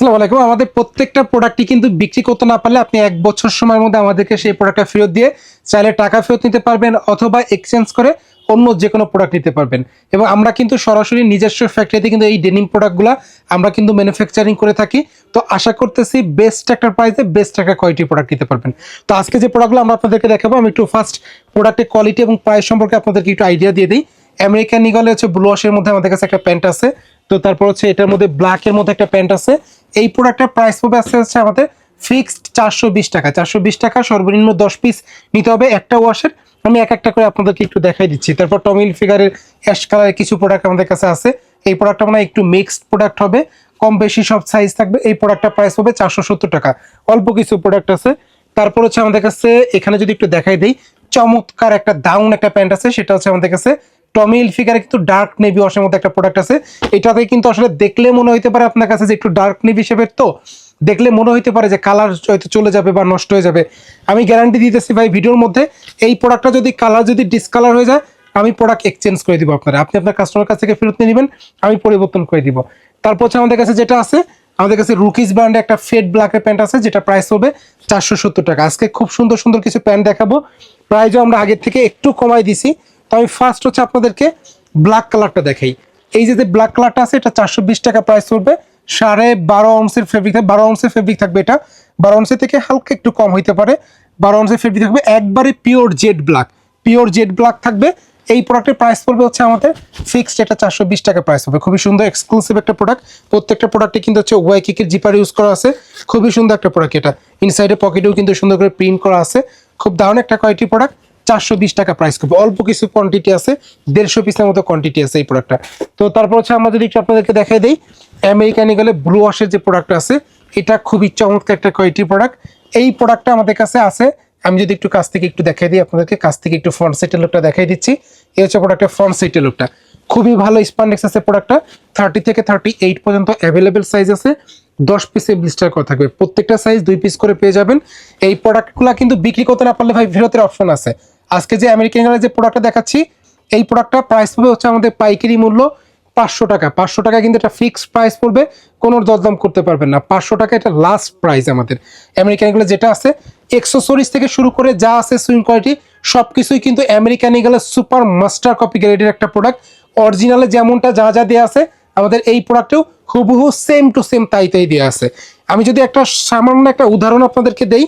আসসালামু আলাইকুম। আমাদের প্রত্যেকটা প্রোডাক্টই কিন্তু বিক্রি করতে না পারলে আপনি এক বছর সময়ের মধ্যে আমাদেরকে সেই প্রোডাক্টটা ফেরত দিয়ে চাইলে টাকা ফেরত নিতে পারবেন অথবা এক্সচেঞ্জ করে অন্য যে কোনো প্রোডাক্ট নিতে পারবেন। এবং আমরা কিন্তু সরাসরি নিজস্ব ফ্যাক্টরিতে কিন্তু এই ডেনিম প্রোডাক্টগুলো আমরা কিন্তু ম্যানুফ্যাকচারিং করে থাকি। তো আশা করতেছি বেস্ট একটা প্রাইসে বেস্ট একটা কোয়ালিটি প্রোডাক্ট নিতে পারবেন। তো আজকে যে প্রোডাক্টগুলো আমরা আপনাদেরকে দেখাবো, আমি একটু ফার্স্ট প্রোডাক্টের কোয়ালিটি এবং প্রাইস সম্পর্কে আপনাদেরকে একটু আইডিয়া দিয়ে দিই। আমেরিকান নিগলে হচ্ছে ব্লু ওয়াশের মধ্যে আমাদের কাছে একটা প্যান্ট আছে। তো তারপর হচ্ছে এটার মধ্যে ব্ল্যাকের মধ্যে একটা প্যান্ট আছে। এই প্রোডাক্টের প্রাইস পড়বে আসতে হচ্ছে আমাদের ফিক্সড চারশো বিশ টাকা। চারশো বিশ টাকা সর্বনিম্ন দশ পিস নিতে হবে একটা ওয়াশের আমি এক একটা করে আপনাদেরকে একটু দেখাই দিচ্ছি। তারপর টমিল ফিগারের অ্যাশ কালারের কিছু প্রোডাক্ট আমাদের কাছে আছে। এই প্রোডাক্টটা মানে একটু মিক্সড প্রোডাক্ট হবে। কম বেশি সব সাইজ থাকবে। এই প্রোডাক্টটা প্রাইস হবে চারশো সত্তর টাকা। অল্প কিছু প্রোডাক্ট আছে। তারপর হচ্ছে আমাদের কাছে, এখানে যদি একটু দেখাই দিই, চমৎকার একটা দাউন একটা প্যান্ট আছে। সেটা হচ্ছে আমাদের কাছে টমিল ফিগারে কিন্তু ডার্ক নেভি ওয়াশের মধ্যে একটা প্রোডাক্ট আছে। এটাতে কিন্তু আসলে দেখলে মনে হইতে পারে আপনার কাছে যে একটু ডার্ক নেভি শেপের তো, দেখলে মনে হইতে পারে যে কালার হয়তো চলে যাবে বা নষ্ট হয়ে যাবে। আমি গ্যারান্টি দিতেছি ভাই ভিডিওর মধ্যে, এই প্রোডাক্টটা যদি কালার যদি ডিসকালার হয়ে যায়, আমি প্রোডাক্ট এক্সচেঞ্জ করে দিব আপনারা। আপনি আপনার কাস্টমার কাছ থেকে ফেরত নিয়ে নেবেন, আমি পরিবর্তন করে দিব। তারপর হচ্ছে আমাদের কাছে যেটা আছে, আমাদের কাছে রুকিস ব্র্যান্ডে একটা ফেড ব্ল্যাকের প্যান্ট আছে, যেটা প্রাইস হবে চারশো সত্তর টাকা। আজকে খুব সুন্দর সুন্দর কিছু প্যান্ট দেখাবো। প্রাইসও আমরা আগের থেকে একটু কমাই দিছি। তো আমি ফার্স্ট হচ্ছে আপনাদেরকে ব্ল্যাক কালারটা দেখাই। এই যে ব্ল্যাক কালারটা আছে, এটা চারশো বিশ টাকা প্রাইস পড়বে সাড়ে বারো অংশের ফেব্রিক থাকবে বারো অংশের ফেব্রিক থাকবে এটা। বারো অংশের থেকে হালকা একটু কম হইতে পারে। বারো অংশের ফেব্রিক থাকবে একবারে pure jet black pure jet black থাকবে। এই প্রোডাক্টের প্রাইস পড়বে হচ্ছে আমাদের ফিক্সড এটা চারশো বিশ টাকা প্রাইস হবে খুবই সুন্দর এক্সক্লুসিভ একটা প্রোডাক্ট প্রত্যেকটা প্রোডাক্টে কিন্তু হচ্ছে ওয়াই কিকের জিপার ইউজ করা আছে। খুবই সুন্দর একটা প্রোডাক্ট এটা। ইনসাইডে পকেটেও কিন্তু সুন্দর করে প্রিন্ট করা আছে। খুব দারুণ একটা কোয়ালিটি প্রোডাক্ট চারশো বিশ টাকা প্রাইস করবে অল্প কিছু কোয়ান্টিটি আছে, দেড়শো পিসের মতো কোয়ান্টিটি আছে এই প্রোডাক্টটা তো তারপর হচ্ছে আমরা যদি একটু আপনাদেরকে দেখাই দিই আমেরিকানি গেলে ব্লু ওয়াশের যে প্রোডাক্ট আছে, এটা খুবই চমৎকার একটা কোয়ালিটি প্রোডাক্ট এই প্রোডাক্টটা আমাদের কাছে আছে, আমি যদি একটু কাছ থেকে একটু দেখাই দিই আপনাদেরকে, কাছ থেকে একটু ফ্রন্ট সাইডের লোকটা দেখাই দিচ্ছি। এই হচ্ছে প্রোডাক্টের ফ্রন্ট সাইডের লোকটা খুবই ভালো স্পান্ডেক্স আছে প্রোডাক্টটা থার্টি থেকে থার্টি এইট পর্যন্ত অ্যাভেলেবেল সাইজ আছে, দশ পিসে ব্লিস্টার করা থাকবে। প্রত্যেকটা সাইজ দুই পিস করে পেয়ে যাবেন। এই প্রোডাক্টগুলো কিন্তু বিক্রি করতে না পারলে ভাই ফেরতের অপশন আছে। আজকে যে আমেরিকান যে প্রোডাক্টটা দেখাচ্ছি, এই প্রোডাক্টটা প্রাইস পড়বে হচ্ছে আমাদের পাইকারি মূল্য পাঁচশো টাকা। পাঁচশো টাকা কিন্তু এটা ফিক্সড প্রাইস পড়বে, কোনো দরদাম করতে পারবেন না। পাঁচশো টাকা এটা লাস্ট প্রাইস আমাদের। আমেরিকান আমেরিকানগুলো যেটা আছে এক্সেসরিজ থেকে শুরু করে যা আছে সুইং কোয়ালিটি সব কিছুই কিন্তু আমেরিকান এগুলো সুপার মাস্টার কপি গ্রেডের একটা প্রোডাক্ট অরিজিনালে যেমনটা যা যা দেওয়া আছে, আমাদের এই প্রোডাক্টেও হুবহু সেম টু সেম তাই তাই দেওয়া আছে। আমি যদি একটা সামান্য একটা উদাহরণ আপনাদেরকে দেই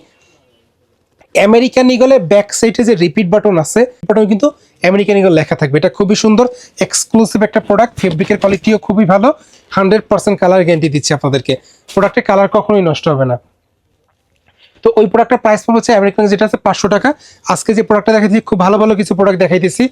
আমেরিকান ইগলে ব্যাক সাইডে যে রিপিট বাটন আছে বাটন কিন্তু আমেরিকান ইগল লেখা থাকবে। এটা খুবই সুন্দর এক্সক্লুসিভ একটা প্রোডাক্ট ফেব্রিকের কোয়ালিটিও খুবই ভালো হান্ড্রেড পার্সেন্ট কালার গ্যারান্টি দিচ্ছে আপনাদেরকে। প্রোডাক্টের কালার কখনোই নষ্ট হবে না। তো ওই প্রোডাক্টের প্রাইস পড়বে হচ্ছে আমেরিকান যেটা আছে পাঁচশো টাকা। আজকে যে প্রোডাক্টটা দেখাইছি খুব ভালো ভালো কিছু প্রোডাক্ট দেখাইতেছি।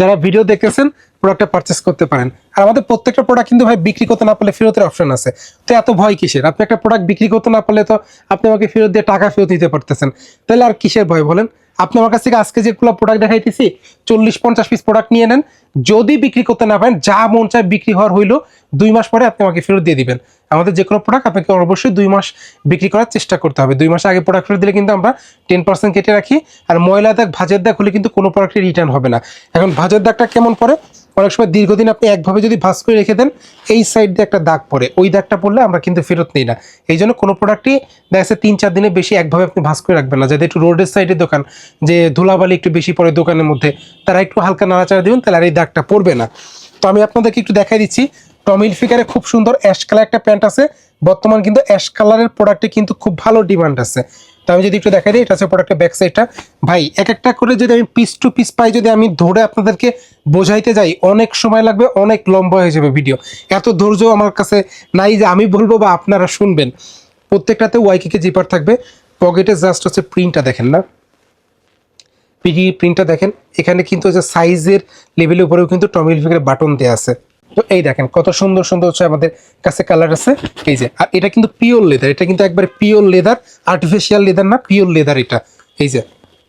যারা ভিডিও দেখতেছেন প্রোডাক্টটা পারচেস করতে পারেন। আর আমাদের প্রত্যেকটা প্রোডাক্ট কিন্তু ভাই বিক্রি করতে না পারলে ফেরতের অপশন আছে। তো এত ভয় কিসের? আপনি একটা প্রোডাক্ট বিক্রি করতে না পারলে তো আপনি আমাকে ফেরত দিয়ে টাকা ফেরত দিতে পারতেছেন। তাহলে আর কিসের ভয় বলেন? আপনি আমার কাছ থেকে আজকে যেগুলো প্রোডাক্ট দেখাইতেছি, চল্লিশ, পঞ্চাশ পিস প্রোডাক্ট নিয়ে নেন। যদি বিক্রি করতে না পারেন, যা মন চায় বিক্রি হওয়ার হইল, দুই মাস পরে আপনি আমাকে ফেরত দিয়ে দিবেন। আমাদের যে কোনো প্রোডাক্ট আপনাকে অবশ্যই দুই মাস বিক্রি করার চেষ্টা করতে হবে। দুই মাস আগে প্রোডাক্ট ফেরত দিলে কিন্তু আমরা টেন পার্সেন্ট কেটে রাখি। আর ময়লা দাগ, ভাজের দাগ হলে কিন্তু কোনো প্রোডাক্টের রিটার্ন হবে না। এখন ভাজের দাগটা কেমন পড়ে? অনেক সময় দীর্ঘদিন আপনি একভাবে যদি ভাজ করে রেখে দেন, এই সাইড দিয়ে একটা দাগ পড়ে। ওই দাগটা পড়লে আমরা কিন্তু ফেরত নিই না। এই জন্য কোনো প্রোডাক্টই দেখা যাচ্ছে তিন চার দিনে বেশি একভাবে আপনি ভাজ করে রাখবেন না। যাতে একটু রোডের সাইডের দোকান, যে ধুলাবালি একটু বেশি পড়ে দোকানের মধ্যে, তারা একটু হালকা নাড়াচাড়া দিবেন, তাহলে আর এই দাগটা পড়বে না। তো আমি আপনাদেরকে একটু দেখাই দিচ্ছি টমিল ফিকারে খুব সুন্দর অ্যাশ কালার একটা প্যান্ট আছে। বর্তমান কিন্তু অ্যাশ কালারের প্রোডাক্টে কিন্তু খুব ভালো ডিমান্ড আছে। তো আমি যদি একটু দেখাই দিই, এটা হচ্ছে প্রোডাক্টের ব্যাক সাইডটা ভাই, এক একটা করে যদি আমি পিস টু পিস পাই, যদি আমি ধরে আপনাদেরকে বোঝাইতে যাই, অনেক সময় লাগবে, অনেক লম্বা হয়ে যাবে ভিডিও এত ধৈর্য আমার কাছে নাই যে আমি বলব বা আপনারা শুনবেন। প্রত্যেকটাতে ওয়াইকিকে জিপার থাকবে। পকেটে জাস্ট হচ্ছে প্রিন্টটা দেখেন না। পিডি প্রিন্টটা দেখেন। এখানে কিন্তু যে সাইজের লেভেলের উপরেও কিন্তু টমিল ফিগারের বাটন দেওয়া আছে। তো এই দেখেন, কত সুন্দর সুন্দর হচ্ছে আমাদের কাছে কালার আছে। এই যে, আর এটা কিন্তু পিওর লেদার এটা কিন্তু একবারে পিওর লেদার আর্টিফিশিয়াল লেদার না পিওর লেদার এটা। এই যে,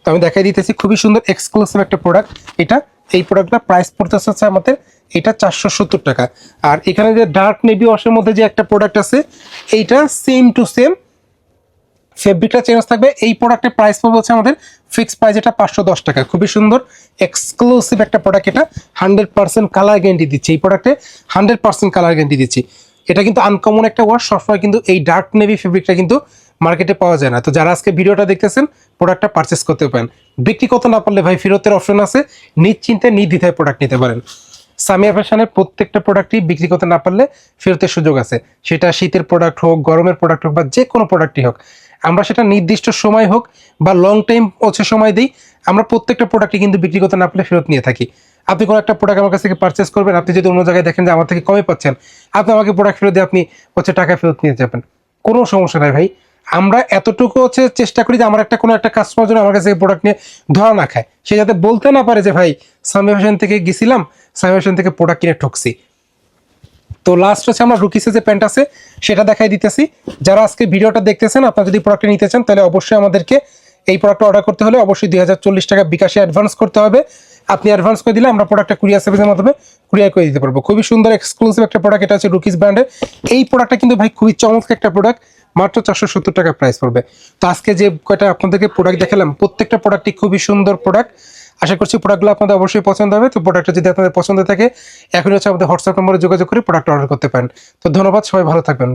তো আমি দেখাই দিতেছি, খুবই সুন্দর এক্সক্লুসিভ একটা প্রোডাক্ট এটা, এই প্রোডাক্টটা প্রাইস পড়তেছে হচ্ছে আমাদের, এটা চারশো সত্তর টাকা। আর এখানে যে ডার্ক নেভি ওয়াশের মধ্যে যে একটা প্রোডাক্ট আছে, এইটা সেম টু সেম ফেব্রিকটা চেঞ্জ থাকবে। এই প্রোডাক্টের প্রাইস পড়বে হচ্ছে আমাদের ফিক্স প্রাইস এটা পাঁচশো দশ টাকা। খুবই সুন্দর এক্সক্লুসিভ একটা প্রোডাক্ট এটা। হান্ড্রেড পার্সেন্ট কালার গ্যারেন্টি দিচ্ছি এই প্রোডাক্টে হান্ড্রেড পার্সেন্ট কালার গ্যারেন্টি দিচ্ছি। এটা কিন্তু আনকমন একটা ওয়াশ সবসময় কিন্তু এই ডার্ক নেভি ফেব্রিকটা কিন্তু মার্কেটে পাওয়া যায় না। তো যারা আজকে ভিডিওটা দেখতেছেন প্রোডাক্টটা পারচেস করতে পারেন। বিক্রি করতে না পারলে ভাই ফেরতের অপশন আছে। নিশ্চিন্তে নির্দ্বিধায় প্রোডাক্ট নিতে পারেন। সামিয়া ফ্যাশনের প্রত্যেকটা প্রোডাক্টই বিক্রি করতে না পারলে ফেরতের সুযোগ আছে। সেটা শীতের প্রোডাক্ট হোক, গরমের প্রোডাক্ট হোক বা যে কোনো প্রোডাক্টই হোক। আমরা সেটা নির্দিষ্ট সময় হোক বা লং টাইম হচ্ছে সময় দিই, আমরা প্রত্যেকটা প্রোডাক্টই কিন্তু বিক্রি করতে না পারলে ফেরত নিয়ে থাকি। আপনি কোনো একটা প্রোডাক্ট আমার কাছ থেকে পারচেস করবেন, আপনি যদি অন্য জায়গায় দেখেন যে আমার থেকে কমে পাচ্ছেন, আপনি আমাকে প্রোডাক্ট ফেরত দিয়ে আপনি হচ্ছে টাকা ফেরত নিয়ে যাবেন। কোনো সমস্যা নাই ভাই। আমরা এতটুকু হচ্ছে চেষ্টা করি যে আমার একটা কোনো একটা কাস্টমার জন্য আমার কাছে প্রোডাক্ট নিয়ে ধরা না খায়। সে যাতে বলতে না পারে যে, ভাই, সামি ফ্যাশন থেকে গেছিলাম, সামি ফ্যাশন থেকে প্রোডাক্ট কিনে ঠকছি। তো লাস্ট হচ্ছে আমরা রুকিসে যে প্যান্ট আছে, সেটা দেখাই দিতেছি। যারা আজকে ভিডিওটা দেখতেছেন, আপনারা যদি প্রোডাক্টটা নিতে চান, তাহলে অবশ্যই আমাদেরকে এই প্রোডাক্টটা অর্ডার করতে হলে অবশ্যই দুই হাজার চল্লিশ টাকা বিকাশে অ্যাডভান্স করতে হবে। আপনি অ্যাডভান্স করে দিলে আমরা প্রোডাক্টটা কুরিয়ার সার্ভিসের মাধ্যমে কুরিয়ার করে দিতে পারব। খুবই সুন্দর এক্সক্লুসিভ একটা প্রোডাক্ট এটা হচ্ছে রুকিস ব্র্যান্ডের এই প্রোডাক্টটা কিন্তু ভাই খুবই চমৎকার একটা প্রোডাক্ট মাত্র চারশো সত্তর টাকা প্রাইস পড়বে। তো আজকে যে কয়টা আপনাদেরকে প্রোডাক্ট দেখালাম, প্রত্যেকটা প্রোডাক্টই খুবই সুন্দর প্রোডাক্ট আশা করছি প্রোডাক্টগুলো আপনাদের অবশ্যই পছন্দ হবে। তো প্রোডাক্টটা যদি আপনাদের পছন্দ থাকে, এখনই হচ্ছে আমাদের হোয়াটসঅ্যাপ নম্বরে যোগাযোগ করে প্রোডাক্ট অর্ডার করতে পারেন। তো ধন্যবাদ, সবাই ভালো থাকবেন।